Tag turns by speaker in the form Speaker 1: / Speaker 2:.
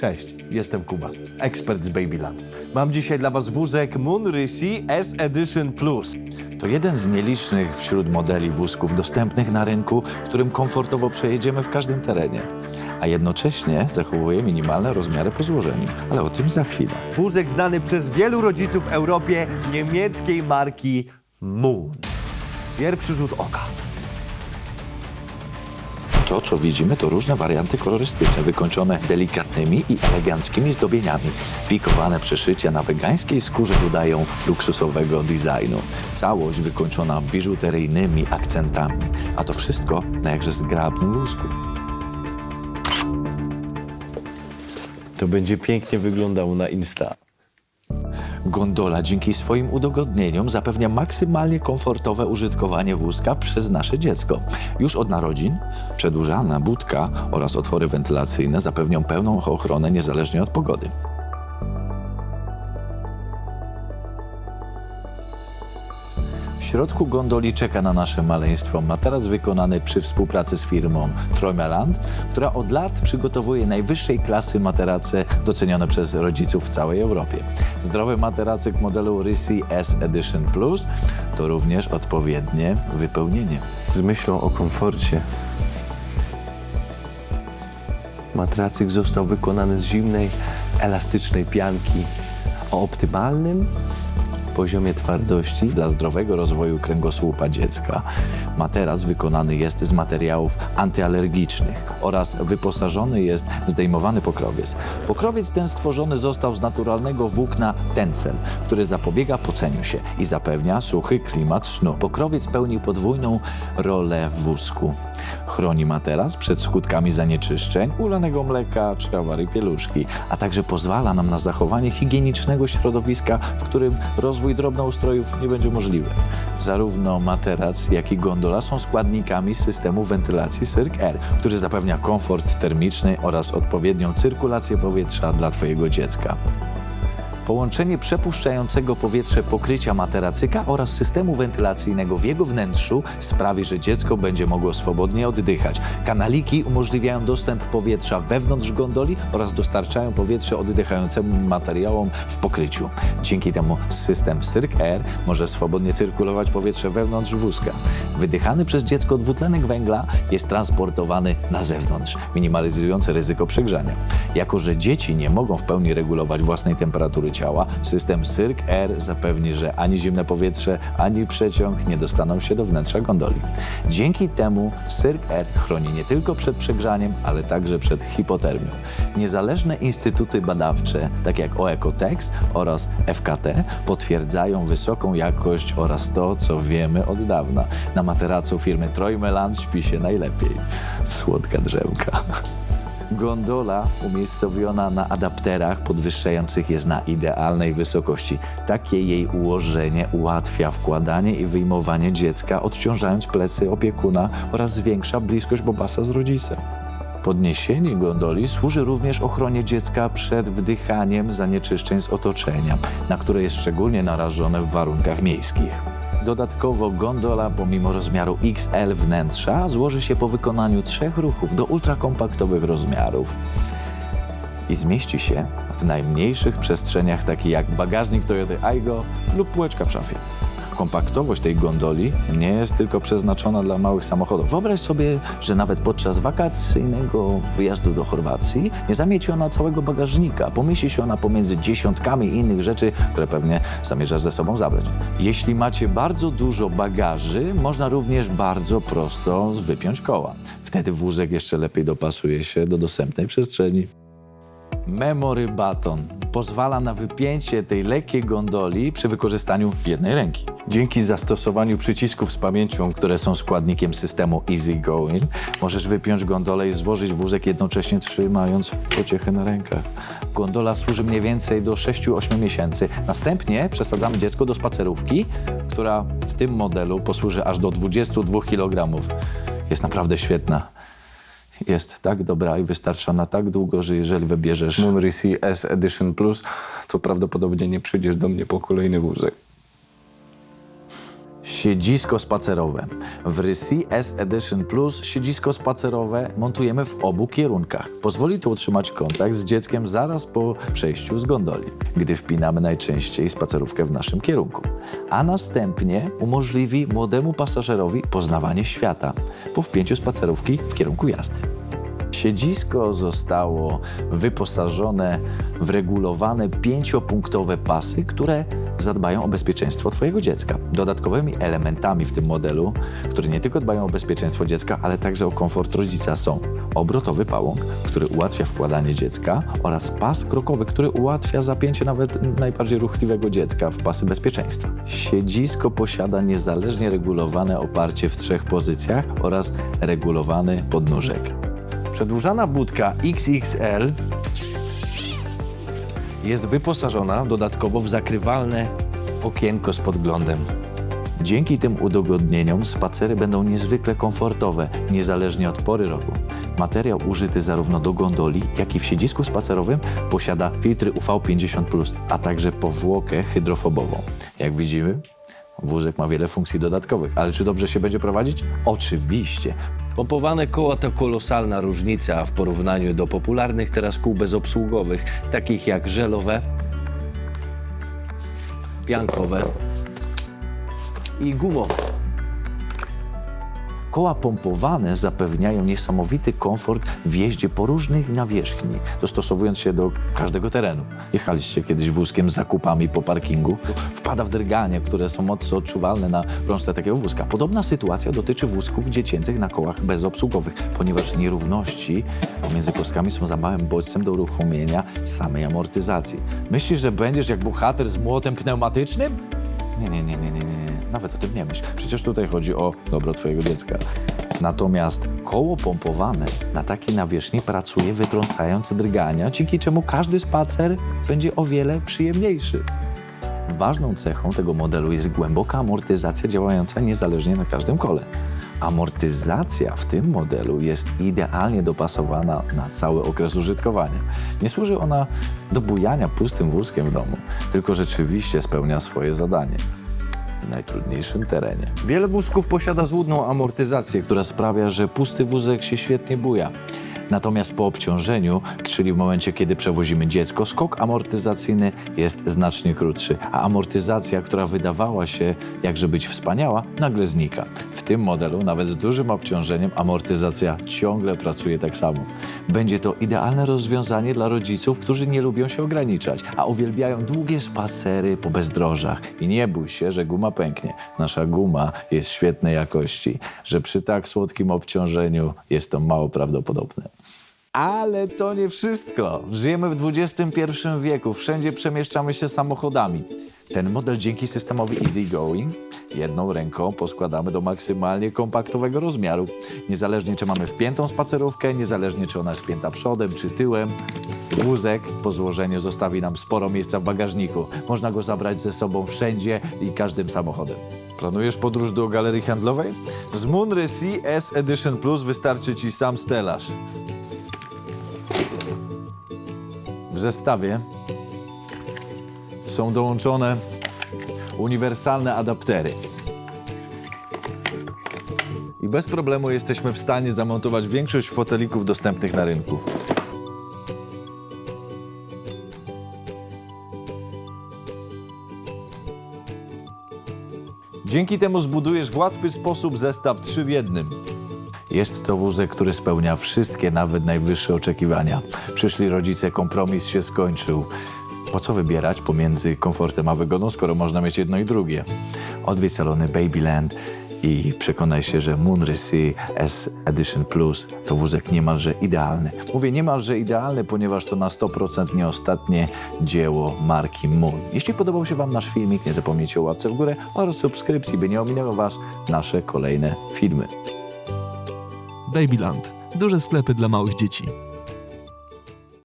Speaker 1: Cześć, jestem Kuba, ekspert z Babyland. Mam dzisiaj dla Was wózek Moonrisi S Edition Plus. To jeden z nielicznych wśród modeli wózków dostępnych na rynku, którym komfortowo przejedziemy w każdym terenie. A jednocześnie zachowuje minimalne rozmiary po złożeniu. Ale o tym za chwilę. Wózek znany przez wielu rodziców w Europie niemieckiej marki Moon. Pierwszy rzut oka. To, co widzimy, to różne warianty kolorystyczne, wykończone delikatnymi i eleganckimi zdobieniami. Pikowane przeszycia na wegańskiej skórze dodają luksusowego designu. Całość wykończona biżuteryjnymi akcentami. A to wszystko na jakże zgrabnym wózku.
Speaker 2: To będzie pięknie wyglądało na Insta.
Speaker 1: Gondola dzięki swoim udogodnieniom zapewnia maksymalnie komfortowe użytkowanie wózka przez nasze dziecko. Już od narodzin przedłużana budka oraz otwory wentylacyjne zapewnią pełną ochronę niezależnie od pogody. Środku gondoli czeka na nasze maleństwo materac wykonany przy współpracy z firmą Tromeland, która od lat przygotowuje najwyższej klasy materace docenione przez rodziców w całej Europie. Zdrowy materacyk modelu Risi S Edition Plus to również odpowiednie wypełnienie.
Speaker 2: Z myślą o komforcie. Matracyk został wykonany z zimnej, elastycznej pianki o optymalnym poziomie twardości.
Speaker 1: Dla zdrowego rozwoju kręgosłupa dziecka materac wykonany jest z materiałów antyalergicznych oraz wyposażony jest w zdejmowany pokrowiec. Pokrowiec ten stworzony został z naturalnego włókna tencel, który zapobiega poceniu się i zapewnia suchy klimat snu. Pokrowiec pełni podwójną rolę w wózku. Chroni materac przed skutkami zanieczyszczeń, ulanego mleka czy awarii pieluszki, a także pozwala nam na zachowanie higienicznego środowiska, w którym rozwój drobnoustrojów nie będzie możliwy. Zarówno materac, jak i gondola są składnikami systemu wentylacji Circ Air, który zapewnia komfort termiczny oraz odpowiednią cyrkulację powietrza dla Twojego dziecka. Połączenie przepuszczającego powietrze pokrycia materacyka oraz systemu wentylacyjnego w jego wnętrzu sprawi, że dziecko będzie mogło swobodnie oddychać. Kanaliki umożliwiają dostęp powietrza wewnątrz gondoli oraz dostarczają powietrze oddychającemu materiałom w pokryciu. Dzięki temu system Circ Air może swobodnie cyrkulować powietrze wewnątrz wózka. Wydychany przez dziecko dwutlenek węgla jest transportowany na zewnątrz, minimalizując ryzyko przegrzania. Jako, że dzieci nie mogą w pełni regulować własnej temperatury ciała, system Circ Air zapewni, że ani zimne powietrze, ani przeciąg nie dostaną się do wnętrza gondoli. Dzięki temu Circ Air chroni nie tylko przed przegrzaniem, ale także przed hipotermią. Niezależne instytuty badawcze, takie jak OECOTEX oraz FKT, potwierdzają wysoką jakość oraz to, co wiemy od dawna. Na materacu firmy Troimeland śpi się najlepiej. Słodka drzemka. Gondola umiejscowiona na adapterach podwyższających jest na idealnej wysokości. Takie jej ułożenie ułatwia wkładanie i wyjmowanie dziecka, odciążając plecy opiekuna oraz zwiększa bliskość Bobasa z rodzicem. Podniesienie gondoli służy również ochronie dziecka przed wdychaniem zanieczyszczeń z otoczenia, na które jest szczególnie narażone w warunkach miejskich. Dodatkowo gondola, pomimo rozmiaru XL wnętrza, złoży się po wykonaniu trzech ruchów do ultrakompaktowych rozmiarów i zmieści się w najmniejszych przestrzeniach, takich jak bagażnik Toyota Aygo lub półeczka w szafie. Kompaktowość tej gondoli nie jest tylko przeznaczona dla małych samochodów. Wyobraź sobie, że nawet podczas wakacyjnego wyjazdu do Chorwacji nie zamieci ona całego bagażnika. Pomieści się ona pomiędzy dziesiątkami innych rzeczy, które pewnie zamierzasz ze sobą zabrać. Jeśli macie bardzo dużo bagaży, można również bardzo prosto wypiąć koła. Wtedy wózek jeszcze lepiej dopasuje się do dostępnej przestrzeni. Memory Baton pozwala na wypięcie tej lekkiej gondoli przy wykorzystaniu jednej ręki. Dzięki zastosowaniu przycisków z pamięcią, które są składnikiem systemu Easy Going, możesz wypiąć gondolę i złożyć wózek jednocześnie trzymając pociechę na rękach. Gondola służy mniej więcej do 6-8 miesięcy. Następnie przesadzamy dziecko do spacerówki, która w tym modelu posłuży aż do 22 kg. Jest naprawdę świetna jest tak dobra i wystarcza na tak długo, że jeżeli wybierzesz
Speaker 3: Moonrisi S Edition Plus, to prawdopodobnie nie przyjdziesz do mnie po kolejny wózek.
Speaker 1: Siedzisko spacerowe. W Rysi S Edition Plus siedzisko spacerowe montujemy w obu kierunkach. Pozwoli to utrzymać kontakt z dzieckiem zaraz po przejściu z gondoli, gdy wpinamy najczęściej spacerówkę w naszym kierunku. A następnie umożliwi młodemu pasażerowi poznawanie świata po wpięciu spacerówki w kierunku jazdy. Siedzisko zostało wyposażone w regulowane pięciopunktowe pasy, które zadbają o bezpieczeństwo Twojego dziecka. Dodatkowymi elementami w tym modelu, które nie tylko dbają o bezpieczeństwo dziecka, ale także o komfort rodzica są obrotowy pałąk, który ułatwia wkładanie dziecka oraz pas krokowy, który ułatwia zapięcie nawet najbardziej ruchliwego dziecka w pasy bezpieczeństwa. Siedzisko posiada niezależnie regulowane oparcie w trzech pozycjach oraz regulowany podnóżek. Przedłużana budka XXL jest wyposażona dodatkowo w zakrywalne okienko z podglądem. Dzięki tym udogodnieniom spacery będą niezwykle komfortowe, niezależnie od pory roku. Materiał użyty zarówno do gondoli, jak i w siedzisku spacerowym posiada filtry UV50+, a także powłokę hydrofobową. Jak widzimy, wózek ma wiele funkcji dodatkowych, ale czy dobrze się będzie prowadzić? Oczywiście.
Speaker 2: Pompowane koła to kolosalna różnica w porównaniu do popularnych teraz kół bezobsługowych, takich jak żelowe, piankowe i gumowe.
Speaker 1: Koła pompowane zapewniają niesamowity komfort w jeździe po różnych nawierzchni, dostosowując się do każdego terenu. Jechaliście kiedyś wózkiem z zakupami po parkingu, wpada w drganie, które są mocno odczuwalne na rączce takiego wózka. Podobna sytuacja dotyczy wózków dziecięcych na kołach bezobsługowych, ponieważ nierówności pomiędzy kostkami są za małym bodźcem do uruchomienia samej amortyzacji. Myślisz, że będziesz jak bohater z młotem pneumatycznym? Nie, nie, nie, nie, nie, nie. Nawet o tym nie myśl. Przecież tutaj chodzi o dobro twojego dziecka. Natomiast koło pompowane na takiej nawierzchni pracuje wytrącając drgania, dzięki czemu każdy spacer będzie o wiele przyjemniejszy. Ważną cechą tego modelu jest głęboka amortyzacja działająca niezależnie na każdym kole. Amortyzacja w tym modelu jest idealnie dopasowana na cały okres użytkowania. Nie służy ona do bujania pustym wózkiem w domu, tylko rzeczywiście spełnia swoje zadanie najtrudniejszym terenie. Wiele wózków posiada złudną amortyzację, która sprawia, że pusty wózek się świetnie buja. Natomiast po obciążeniu, czyli w momencie, kiedy przewozimy dziecko, skok amortyzacyjny jest znacznie krótszy, a amortyzacja, która wydawała się jakże być wspaniała, nagle znika. W tym modelu, nawet z dużym obciążeniem, amortyzacja ciągle pracuje tak samo. Będzie to idealne rozwiązanie dla rodziców, którzy nie lubią się ograniczać, a uwielbiają długie spacery po bezdrożach. I nie bój się, że guma pęknie. Nasza guma jest świetnej jakości, że przy tak słodkim obciążeniu jest to mało prawdopodobne. Ale to nie wszystko. Żyjemy w XXI wieku, wszędzie przemieszczamy się samochodami. Ten model dzięki systemowi Easygoing jedną ręką poskładamy do maksymalnie kompaktowego rozmiaru. Niezależnie czy mamy wpiętą spacerówkę, niezależnie czy ona jest wpięta przodem czy tyłem, wózek po złożeniu zostawi nam sporo miejsca w bagażniku. Można go zabrać ze sobą wszędzie i każdym samochodem. Planujesz podróż do galerii handlowej? Z Munry C S Edition Plus wystarczy Ci sam stelaż. Zestawie są dołączone uniwersalne adaptery. I bez problemu jesteśmy w stanie zamontować większość fotelików dostępnych na rynku. Dzięki temu zbudujesz w łatwy sposób zestaw 3 w jednym. Jest to wózek, który spełnia wszystkie, nawet najwyższe oczekiwania. Przyszli rodzice, kompromis się skończył. Po co wybierać pomiędzy komfortem a wygodą, skoro można mieć jedno i drugie? Odwiedź salony Babyland i przekonaj się, że Moonrisy S Edition Plus to wózek niemalże idealny. Mówię niemalże idealny, ponieważ to na 100% nie ostatnie dzieło marki Moon. Jeśli podobał się Wam nasz filmik, nie zapomnijcie o łapce w górę oraz subskrypcji, by nie ominęły Was nasze kolejne filmy.
Speaker 3: Babyland. Duże sklepy dla małych dzieci.